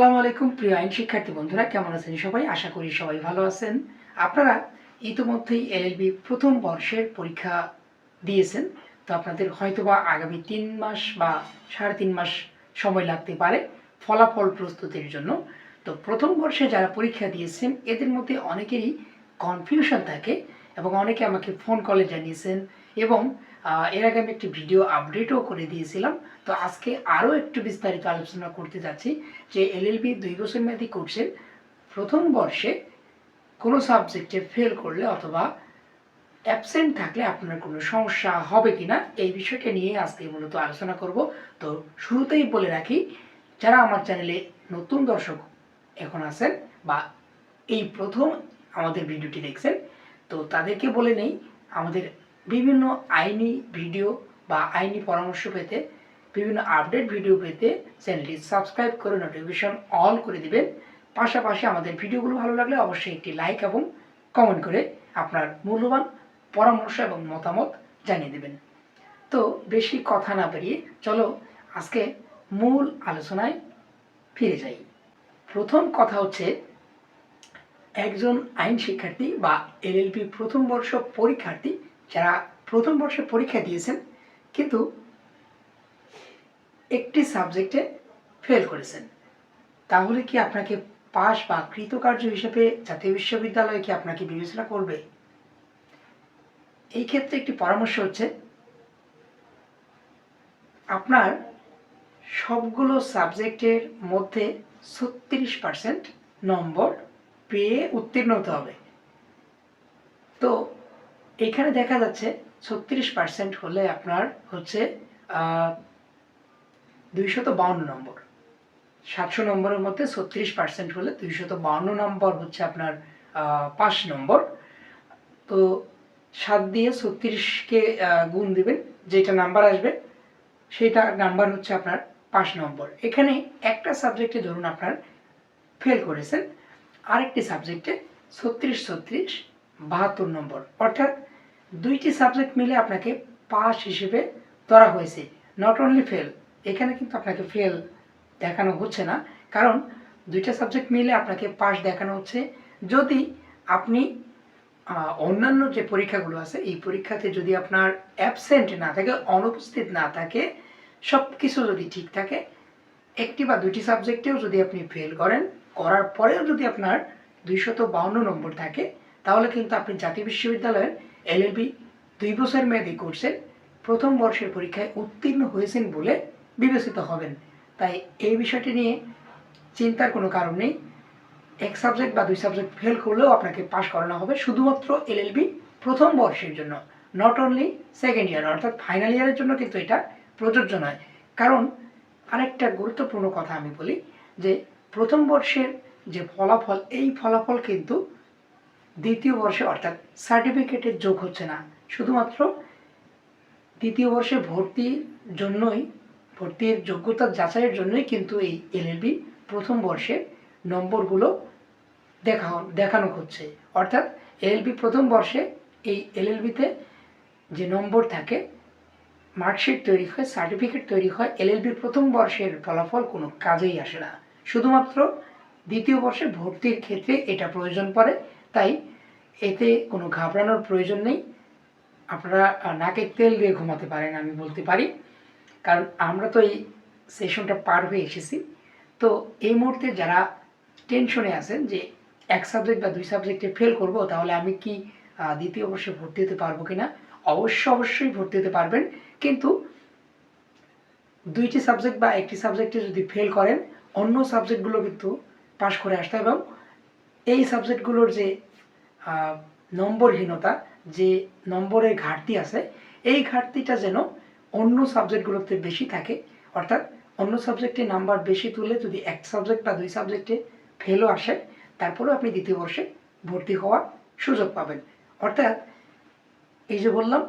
আসসালামু আলাইকুম প্রিয় আইন শিক্ষার্থী বন্ধুরা, কেমন আছেন সবাই? আশা করি সবাই ভালো আছেন। আপনারা ইতিমধ্যেই এলএলবি প্রথম বর্ষের পরীক্ষা দিয়েছেন, তো আপনাদের হয়তোবা আগামী তিন মাস বা সাড়ে তিন মাস সময় লাগতে পারে ফলাফল প্রস্তুতির জন্য। তো প্রথম বর্ষে যারা পরীক্ষা দিয়েছেন, এদের মধ্যে অনেকেরই কনফিউশন থাকে এবং অনেকে আমাকে ফোন কলে জানিয়েছেন এবং এর আগে আমি একটি ভিডিও আপডেটও করে দিয়েছিলাম। তো আজকে আরও একটু বিস্তারিত আলোচনা করতে যাচ্ছি যে এলএলবি দুই বছর মেয়াদী কোর্সের প্রথম বর্ষে কোনো সাবজেক্টে ফেল করলে অথবা অ্যাবসেন্ট থাকলে আপনার কোনো সমস্যা হবে কিনা, এই বিষয়টা নিয়ে আজকে মূলত আলোচনা করব। তো শুরুতেই বলে রাখি, যারা আমার চ্যানেলে নতুন দর্শক এখন আছেন বা এই প্রথম আমাদের ভিডিওটি দেখছেন, তো তাদেরকে বলে নেই, আমাদের বিভিন্ন আইনি ভিডিও বা আইনি পরামর্শ পেতে, বিভিন্ন আপডেট ভিডিও পেতে চ্যানেলটি সাবস্ক্রাইব করে নোটিফিকেশন অল করে দিবেন। পাশাপাশি আমাদের ভিডিওগুলো ভালো লাগলে অবশ্যই একটি লাইক এবং কমেন্ট করে আপনার মূল্যবান পরামর্শ এবং মতামত জানিয়ে দেবেন। তো বেশি কথা না বেরিয়ে চলো আজকে মূল আলোচনায় ফিরে যাই। প্রথম কথা হচ্ছে, একজন আইন শিক্ষার্থী বা এলএলবি প্রথম বর্ষ পরীক্ষার্থী যারা প্রথম বর্ষে পরীক্ষা দিয়েছেন, কিন্তু একটি সাবজেক্টে ফেল করেছেন। তাহলে কি আপনাকে পাস বা কৃতকার্য হিসেবে জাতীয় বিশ্ববিদ্যালয় কি আপনাকে বিবেচনা করবে? এই ক্ষেত্রে একটি পরামর্শ হচ্ছে, আপনার সবগুলো সাবজেক্টের মধ্যে ছত্রিশ পার্সেন্ট নম্বর পেয়ে উত্তীর্ণ হতে হবে। তো এখানে দেখা যাচ্ছে ছত্রিশ পার্সেন্ট হলে আপনার হচ্ছে দুইশত বাউন্ন নম্বর। সাতশো নম্বরের মধ্যে ছত্রিশ পার্সেন্ট হলে দুইশত বাউন্ন নম্বর হচ্ছে আপনার পাঁচ নম্বর। তো সাত দিয়ে ছত্রিশকে গুণ দিবেন, যেটা নাম্বার আসবে সেটা নাম্বার হচ্ছে আপনার পাঁচ নম্বর। এখানে একটা সাবজেক্টে ধরুন আপনার ফেল করেছেন, আরেকটি সাবজেক্টে ছত্রিশ ছত্রিশ বাহাত্তর নম্বর। অর্থাৎ দুইটি সাবজেক্ট মিলে আপনাকে পাস হিসেবে ধরা হয়েছে। নট অনলি ফেল এখানে কিন্তু আপনাকে ফেল দেখানো হচ্ছে না। কারণ দুইটা সাবজেক্ট মিলে আপনাকে পাস দেখানো হচ্ছে। যদি আপনি অন্যান্য যে পরীক্ষাগুলো আছে, এই পরীক্ষাতে যদি আপনার অ্যাবসেন্ট না থাকে, অনুপস্থিত না থাকে সব কিছু যদি ঠিক থাকে, একটি বা দুইটি সাবজেক্টেও যদি আপনি ফেল করেন, করার পরেও যদি আপনার দুইশত বাউন্ন নম্বর থাকে তাহলে কিন্তু আপনি জাতীয় বিশ্ববিদ্যালয়ের এলএলবি দুই বছর মেয়াদী কোর্সের প্রথম বর্ষের পরীক্ষায় উত্তীর্ণ হয়েছেন বলে বিবেচিত হবেন। তাই এই বিষয়টি নিয়ে চিন্তার কোনো কারণ নেই। এক সাবজেক্ট বা দুই সাবজেক্ট ফেল করলেও আপনাকে পাশ করানো হবে শুধুমাত্র এলএলবি প্রথম বর্ষের জন্য নট অনলি সেকেন্ড ইয়ার অর্থাৎ ফাইনাল ইয়ারের জন্য কিন্তু এটা প্রযোজ্য নয়। কারণ আরেকটা গুরুত্বপূর্ণ কথা আমি বলি যে প্রথম বর্ষের যে ফলাফল, এই ফলাফল কিন্তু দ্বিতীয় বর্ষে অর্থাৎ সার্টিফিকেটের যোগ হচ্ছে না। শুধুমাত্র দ্বিতীয় বর্ষে ভর্তির জন্যই, ভর্তির যোগ্যতা যাচাইয়ের জন্যই কিন্তু এই এলএলবি প্রথম বর্ষে নম্বরগুলো দেখা দেখানো হচ্ছে। অর্থাৎ এলএলবি প্রথম বর্ষে এই এলএলবিতে যে নম্বর থাকে, মার্কশিট তৈরি হয় সার্টিফিকেট তৈরি হয় এলএলবির প্রথম বর্ষের ফলাফল কোনো কাজেই আসে না। শুধুমাত্র দ্বিতীয় বর্ষে ভর্তির ক্ষেত্রে এটা প্রয়োজন পড়ে। তাই এতে কোনো ঘাবড়ানোর প্রয়োজন নেই। আপনারা নাকে তেল দিয়ে ঘুমাতে পারেন, আমি বলতে পারি। কারণ আমরা তো এই সেশনটা পার হয়ে এসেছি। তো এই মুহূর্তে যারা টেনশনে আছেন যে এক সাবজেক্ট বা দুই সাবজেক্টে ফেল করব, তাহলে আমি কি দ্বিতীয় বর্ষে ভর্তি হতে পারব কিনা? অবশ্য, অবশ্যই ভর্তি হতে পারবেন। কিন্তু দুইটি সাবজেক্ট বা একটি সাবজেক্টে যদি ফেল করেন, অন্য সাবজেক্টগুলো কিন্তু পাশ করে আসতে এবং এই সাবজেক্টগুলোর যে নম্বরহীনতা, যে নম্বরের ঘাটতি আছে, এই ঘাটতিটা যেন অন্য সাবজেক্টগুলোতে বেশি থাকে, অর্থাৎ অন্য সাবজেক্টে নাম্বার বেশি তুলে যদি এক সাবজেক্ট বা দুই সাবজেক্টে ফেলও আসে, তারপরেও আপনি দ্বিতীয় বর্ষে ভর্তি হওয়ার সুযোগ পাবেন। অর্থাৎ এই যে বললাম,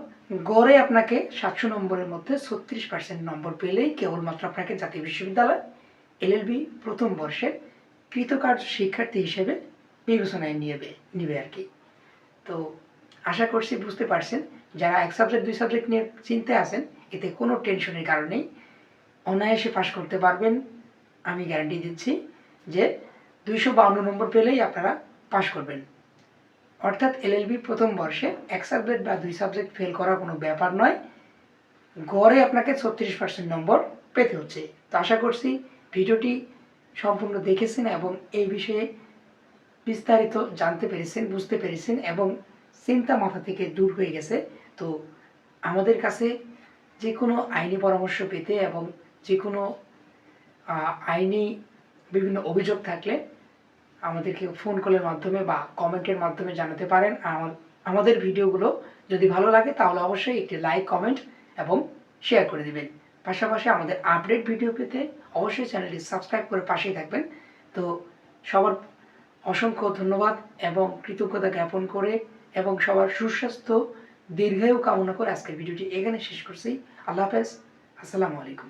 গড়ে আপনাকে সাতশো নম্বরের মধ্যে ছত্রিশ পার্সেন্ট নম্বর পেলেই কেবলমাত্র আপনাকে জাতীয় বিশ্ববিদ্যালয় এলএলবি প্রথম বর্ষের কৃতকার্য শিক্ষার্থী হিসেবে বিবেচনায় নিয়েবে নিবে আর কি। তো আশা করছি বুঝতে পারছেন, যারা এক সাবজেক্ট দুই সাবজেক্ট নিয়ে চিন্তে আছেন, এতে কোনো টেনশনের কারণ নেই। অনায়াসে পাশ করতে পারবেন, আমি গ্যারান্টি দিচ্ছি যে দুইশো বাউন্ন নম্বর পেলেই আপনারা পাশ করবেন। অর্থাৎ এলএলবি প্রথম বর্ষে এক সাবজেক্ট বা দুই সাবজেক্ট ফেল করা কোনো ব্যাপার নয়। গড়ে আপনাকে ছত্রিশ পার্সেন্ট নম্বর পেতে হচ্ছে। তো আশা করছি ভিডিওটি সম্পূর্ণ দেখেছেন এবং এই বিষয়ে বিস্তারিত জানতে পেরেছেন, বুঝতে পেরেছেন এবং চিন্তা মাথা থেকে দূর হয়ে গেছে। তো আমাদের কাছে যে কোনো আইনি পরামর্শ পেতে এবং যে কোনো আইনি বিভিন্ন অভিযোগ থাকলে আমাদেরকে ফোন কলের মাধ্যমে বা কমেন্টের মাধ্যমে জানাতে পারেন। আর আমাদের ভিডিওগুলো যদি ভালো লাগে তাহলে অবশ্যই একটি লাইক কমেন্ট এবং শেয়ার করে দিবেন। পাশাপাশি আমাদের আপডেট ভিডিও পেতে অবশ্যই চ্যানেলটি সাবস্ক্রাইব করে পাশেই থাকবেন। তো সবার অসংখ্য ধন্যবাদ এবং কৃতজ্ঞতা জ্ঞাপন করে এবং সবার সুস্বাস্থ্য, দীর্ঘায়ু কামনা করে আজকের ভিডিওটি এখানে শেষ করছি। আল্লাহ হাফেজ। আসসালামু আলাইকুম।